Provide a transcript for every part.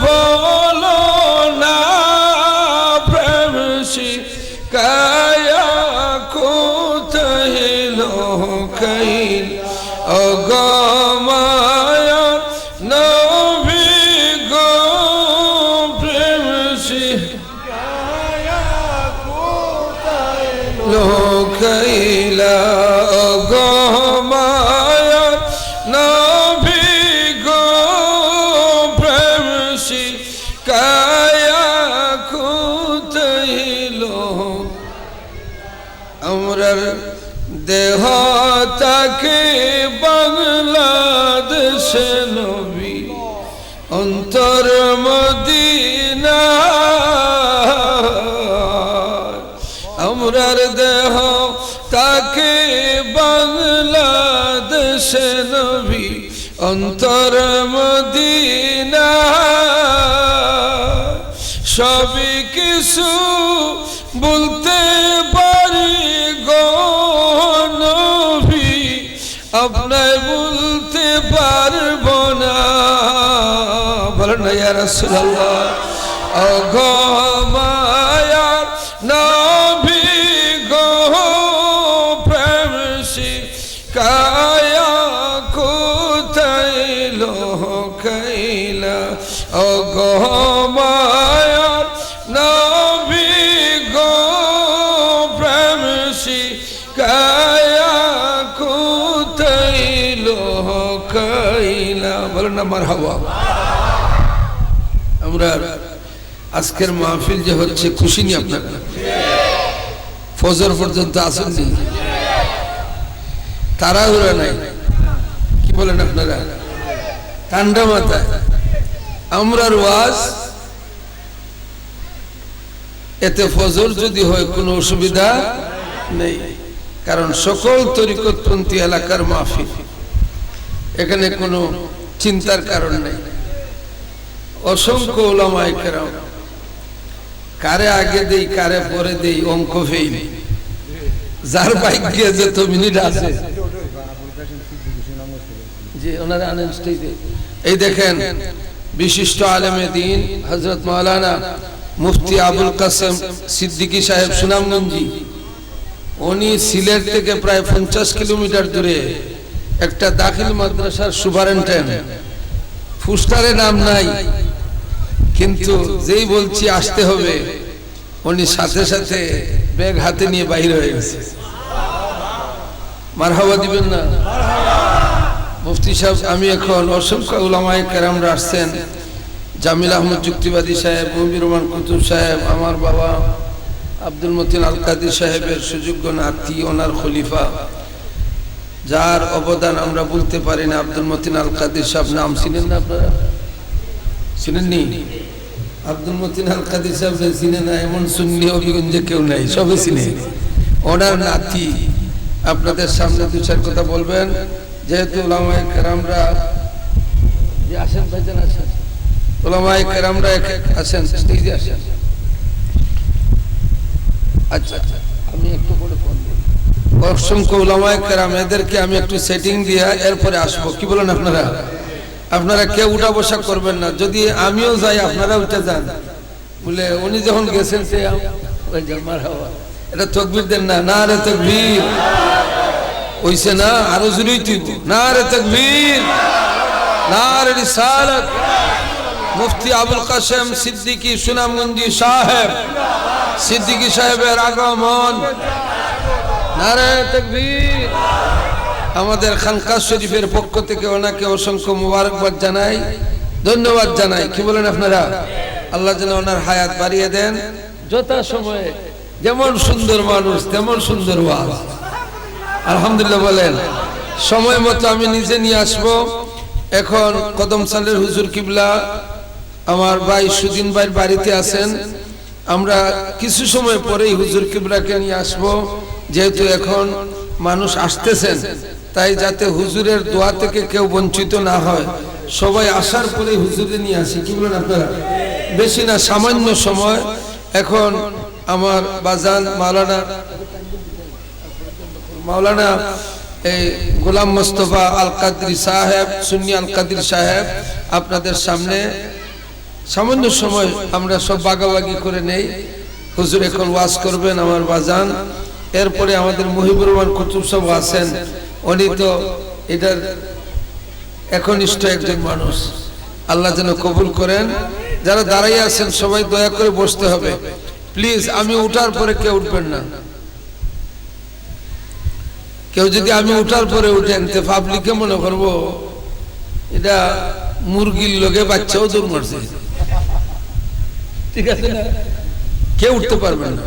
বলো না প্রেম শিকায়া কোথায় লোকাইল অগমায়া নবী গো প্রেম শিকায়া লোকাইলা গমায়া আমরার দেহ তাকে বাংলাদেশে নবী অন্তর মদিনা আমরার দেহ তাকে বাংলাদেশে নবী অন্তর মদিনা সবই কিছু বলতে আপনার বলতে পারব না। বলেন না ইয়া রাসূলুল্লাহ। অগমায়ার নবী গো প্রেম মার আমরা আজকের মাহফিল যে হচ্ছে, খুশি নি আপনারা? ফজর পর্যন্ত আসেননি? তাড়াহুড়া নাই। কি বলেন আপনারা? ঠান্ডা মাথায়। আমরার ওয়াজ, এতে ফজর যদি হয়, কোনো অসুবিধা নেই। কারণ সকল তরিকতপন্থী এলাকার মাহফিল। এখানে কোনো চিন্তার কারণ নেই। অসংখ্য ওলামায় কেরাম, কারে আগে দেই, কারে পরে দেই, অঙ্ক ফেইল যার ভাগ্যে যত মিনিট আছে। যে এই দেখেন, বিশিষ্ট আলেমে দিন হজরত মৌলানা মুফতি আবুল কাসেম সিদ্দিকী সাহেব সুনামগঞ্জি। উনি সিলেট থেকে প্রায় পঞ্চাশ কিলোমিটার দূরে একটা দাখিল মাদ্রাসার সুপারেন্টেন্ট ফুস্টারে নাম নাই। কিন্তু যেই বলছি আসতে হবে, উনি সাথে সাথে ব্যাগ হাতে নিয়ে বাইর হয়ে গেছে। মারহাবা দিবেন না। মুফতি সাহেব, আমি এখন অসংখ্য উলামায় কেরামরা আসছেন। জামিল আহমদ যুক্তিবাদী সাহেব মুবির রহমান কুতুব সাহেব, আমার বাবা আব্দুল মতিন আল কাদির সাহেবের সুযোগ্য নাতি, ওনার খলিফা। যার অবদান আমরা বলতে পারি না। আব্দুল মতিন আল কাদির সাহেব, নাম চিনেন না আপনারা? চিনেননি? আব্দুল মতিন আল কাদির সাহেব চিনে না, এমন সুন্নি অভিগঞ্জে কেউ নাই সবে চিনে। ওনার নাতি, আপনাদের সামনে দু চার কথা বলবেন। যেহেতু ওলামায় কেরামরা, যে আসেন ভাইজান, আসেন। ওলামায় কেরামরা আসেন, স্টেজে আসেন। আচ্ছা আচ্ছা আমি একটু করে। অসংখ্য ওলামায় কেরাম, এদেরকে আমি একটু সেটিং দিয়ে এরপরে আসব। কি বলেন আপনারা? আপনারা কেউ উঠা বসা করবেন না। যদি আমিও যাই আপনারা উঠে যান। বলে, উনি যখন গেছেন সে। এটা তকবির দেন না না রে তকবীর। ওইসে না, আরও জুড়েই তুই। না রে তকবীর। না রে রিসালত। মুফতি আবুল কাসেম সিদ্দিকী সুনামগঞ্জি সাহেব। সিদ্দিকী সাহেবের আগমন। আমাদের খানকা শরীফের পক্ষ থেকে ওনাকে অসংখ্য মুবারকবাদ জানাই, ধন্যবাদ জানাই। কি বলেন আপনারা? আল্লাহ যেন ওনার হায়াত বাড়িয়ে দেন। যথা সময়ে যেমন সুন্দর মানুষ, তেমন সুন্দর আলহামদুলিল্লাহ বলেন, সময় মতো আমি নিজে নিয়ে আসব। এখন কদম সালের হুজুর কিবলা, আমার ভাই সুদিন ভাইয়ের বাড়িতে আছেন। আমরা কিছু সময় পরেই হুজুর কিবলাকে নিয়ে আসব। যেহেতু এখন মানুষ আসতেছেন, তাই যাতে হুজুরের দোয়া থেকে কেউ বঞ্চিত না হয়। সবাই আসার পরে হুজুরে নিয়ে আসি, কি বলেন আপনারা? বেশি না, সামান্য সময়। এখন আমার বাজান মাওলানা মাওলানা এই গোলাম মোস্তফা আল কাদরি সাহেব, সুন্নি আল কাদির সাহেব, আপনাদের সামনে সামান্য সময় আমরা সব বাগাবাগি করে নেই। হুজুর এখন ওয়াজ করবেন আমার বাজান। এরপরে আমাদের মহিবুর রহমান কুতুব সব আছেন। উনি তো এটার একনিষ্ঠ একজন মানুষ। আল্লাহ যেন কবুল করেন। যারা দাঁড়াই আছেন, সবাই দয়া করে বসতে হবে। প্লিজ, আমি উঠার পরে কেউ উঠবেন না। কেউ যদি আমি উঠার পরে উঠেন তো পাবলিকে মনে করব, এটা মুরগির লোকে বাচ্চাও দূর মারছে। ঠিক আছে কেউ উঠতে পারবেন না।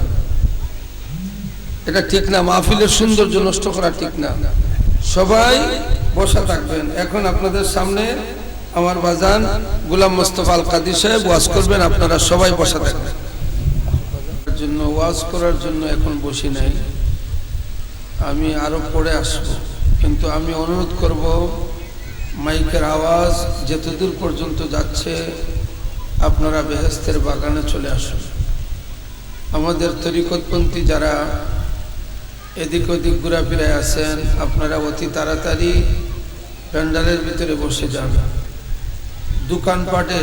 এটা ঠিক না, মাহফিলের সৌন্দর্য নষ্ট করা ঠিক না। সবাই বসা থাকবেন। এখন আপনাদের সামনে আমার বাজান গুলাম মোস্তফা আল কাদির সাহেব ওয়াজ করবেন, আপনারা সবাই বসা থাকবেন। জন্য, ওয়াজ করার জন্য এখন বসি নাই। আমি আরও পরে আসব। কিন্তু আমি অনুরোধ করব, মাইকের আওয়াজ যতদূর পর্যন্ত যাচ্ছে, আপনারা বেহেস্তের বাগানে চলে আসুন। আমাদের তরিকতপন্থী যারা এদিক ওদিক ঘোরাফিরায় আছেন আপনারা অতি তাড়াতাড়ি প্যান্ডালের ভিতরে বসে যান। দোকানপাটে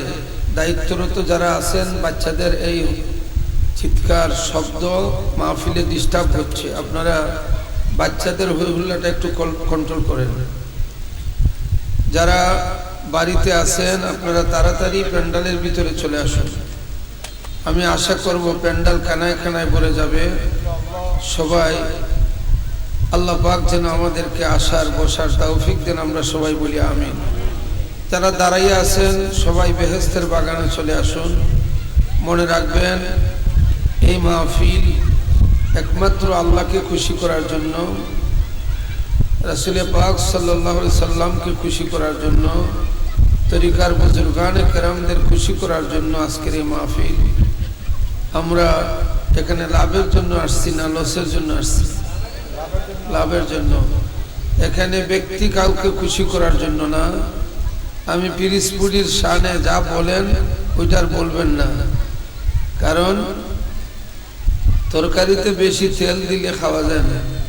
দায়িত্বরত যারা আছেন, বাচ্চাদের এই চিৎকার, শব্দ, মাহফিলে ডিস্টার্ব হচ্ছে। আপনারা বাচ্চাদের হইহুল্লাটা একটু কন্ট্রোল করেন। যারা বাড়িতে আছেন, আপনারা তাড়াতাড়ি প্যান্ডালের ভিতরে চলে আসুন। আমি আশা করব প্যান্ডাল কানায় কানায় ভরে যাবে। সবাই আল্লাহ পাক যেন আমাদেরকে আসার, বসার তৌফিক দেন, আমরা সবাই বলি আমিন। যারা দাঁড়াইয়া আছেন, সবাই বেহেস্তের বাগানে চলে আসুন। মনে রাখবেন, এই মাহফিল একমাত্র আল্লাহকে খুশি করার জন্য রাসুল পাক সাল্লাহ সাল্লামকে খুশি করার জন্য, তরিকার বুজুর্গানে কেরামদের খুশি করার জন্য আজকের এই মাহফিল। আমরা এখানে লাভের জন্য আসছি না, লসের জন্য আসছি? লাভের জন্য। এখানে ব্যক্তি কাউকে খুশি করার জন্য না। আমি পিরিসপুরির সানে যা বলেন ওইটার বলবেন না। কারণ, তরকারিতে বেশি তেল দিলে খাওয়া যায় না।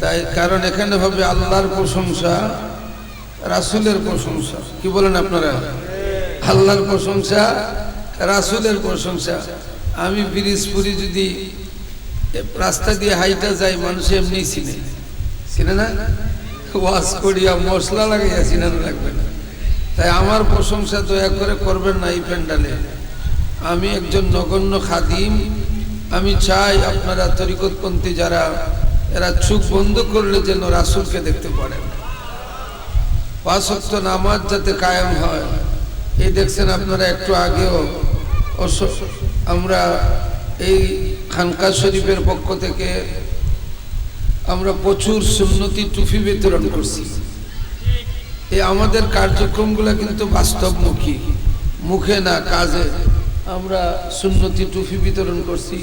তাই কারণ এখানে হবে আল্লাহর প্রশংসা, রাসুলের প্রশংসা। কি বলেন আপনারা? আল্লাহর প্রশংসা, রাসুলের প্রশংসা। আমি পিরিসপুরি যদি রাস্তা দিয়ে হাইটা যায়, মানুষ এমনি চিনে। চিনে না? ওয়াশ করিয়া মশলা লাগাইয়া চিনানো লাগবে না। তাই আমার প্রশংসা দয়া করে করবেন না এই প্যান্ডালে। আমি একজন নগণ্য খাদিম। আমি চাই আপনারা তরিকতপন্থী যারা, এরা চোখ বন্ধ করলে যেন রাসুলকে দেখতে পারেন পাঁচক্ত নামাজ যাতে কায়েম হয়। এই দেখছেন আপনারা একটু আগেও আমরা এই খানকা শরীফের পক্ষ থেকে আমরা প্রচুর সুন্নতি টুফি বিতরণ করছি। এই আমাদের কার্যক্রমগুলো কিন্তু বাস্তবমুখী। মুখে না কাজে আমরা সুন্নতি টুফি বিতরণ করছি।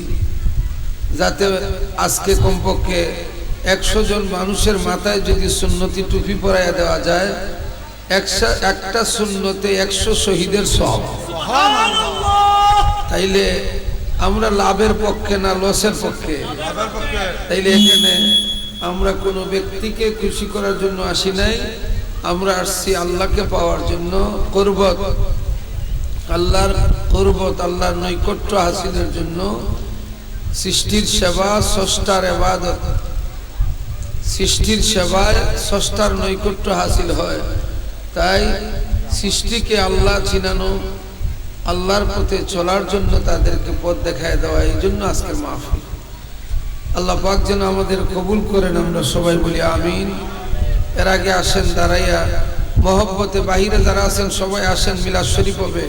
যাতে আজকে কমপক্ষে একশো জন মানুষের মাথায় যদি সুন্নতি টুপি পরাইয়া দেওয়া যায় একশো একটা শূন্যতে একশো শহীদের সব তাইলে আমরা লাভের পক্ষে না লসের পক্ষে। তাইলে এখানে আমরা কোনো ব্যক্তিকে খুশি করার জন্য আসি নাই। আমরা আসছি আল্লাহকে পাওয়ার জন্য করবত আল্লাহর করবত আল্লাহর নৈকট্য হাসিলের জন্য সৃষ্টির সেবা ষষ্ঠার এবাদত। সৃষ্টির সেবায় ষষ্ঠার নৈকট্য হাসিল হয়। তাই সৃষ্টিকে আল্লাহ চিনানো আল্লাহর পথে চলার জন্য তাদেরকে পথ দেখায় দেওয়া, এই জন্য আজকের মাহফিল। আল্লাহ পাক যেন আমাদের কবুল করেন, আমরা সবাই বলি আমিন। এর আগে আসেন দাঁড়াইয়া, মহব্বতে বাহিরে যারা আছেন, সবাই আসেন, মিলাদ শরীফ হবে।